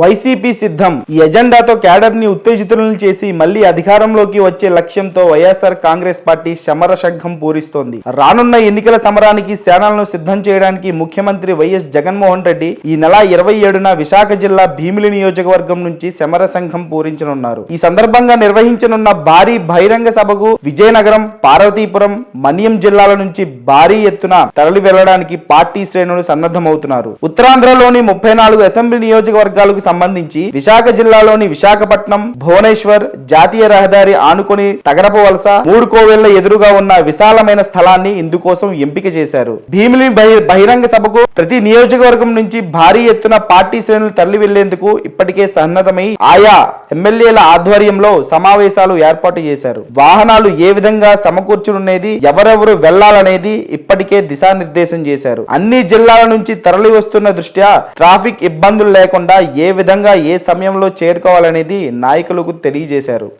YCP సిద్ధం. ఈ ఎజెండాతో క్యాడర్ని ఉత్తేజితులను చేసి మళ్ళీ అధికారంలోకి వచ్చే లక్ష్యంతో వైఎస్ఆర్ కాంగ్రెస్ పార్టీ సమర శంఖం పూరిస్తోంది. రానున్న ఎన్నికల సమరానికి సేనలను సిద్ధం చేయడానికి ముఖ్యమంత్రి వైఎస్ జగన్మోహన్ రెడ్డి ఈ నెల ఇరవై ఏడున విశాఖ జిల్లా భీమిలి నియోజకవర్గం నుంచి సమర సంఘం పూరించనున్నారు. ఈ సందర్భంగా నిర్వహించనున్న భారీ బహిరంగ సభకు విజయనగరం పార్వతీపురం మన్యం జిల్లాల నుంచి భారీ ఎత్తున తరలి వెళ్ళడానికి పార్టీ శ్రేణులు సన్నద్ధమవుతున్నారు. ఉత్తరాంధ్రలోని ముప్పై నాలుగు అసెంబ్లీ నియోజకవర్గాలకు సంబంధించి విశాఖ జిల్లాలోని విశాఖపట్నం భువనేశ్వర్ జాతీయ రహదారి ఆనుకొని తగరపు వలస మూడు కోవెళ్ళ ఎదురుగా ఉన్న విశాలమైన స్థలాన్ని ఇందుకోసం ఎంపిక చేశారు. భీమిలి బహి- బహిరంగ సభకు ప్రతి నియోజకవర్గం నుంచి భారీ ఎత్తున పార్టీ శ్రేణులు తరలి వెళ్ళేందుకు ఇప్పటికే సన్నద్ధమై ఆయా ఎమ్మెల్యేల ఆధ్వర్యంలో సమావేశాలు ఏర్పాటు చేశారు. వాహనాలు ఏ విధంగా సమకూర్చునునేది ఎవరెవరు వెళ్ళాలనేది ఇప్పటికే దిశానిర్దేశం చేశారు. అన్ని జిల్లాల నుంచి తరలి వస్తున్న దృష్ట్యా ట్రాఫిక్ ఇబ్బందులు లేకుండా ఏ విధంగా ఏ సమయంలో చేరుకోవాలనేది నాయకులకు తెలియజేశారు.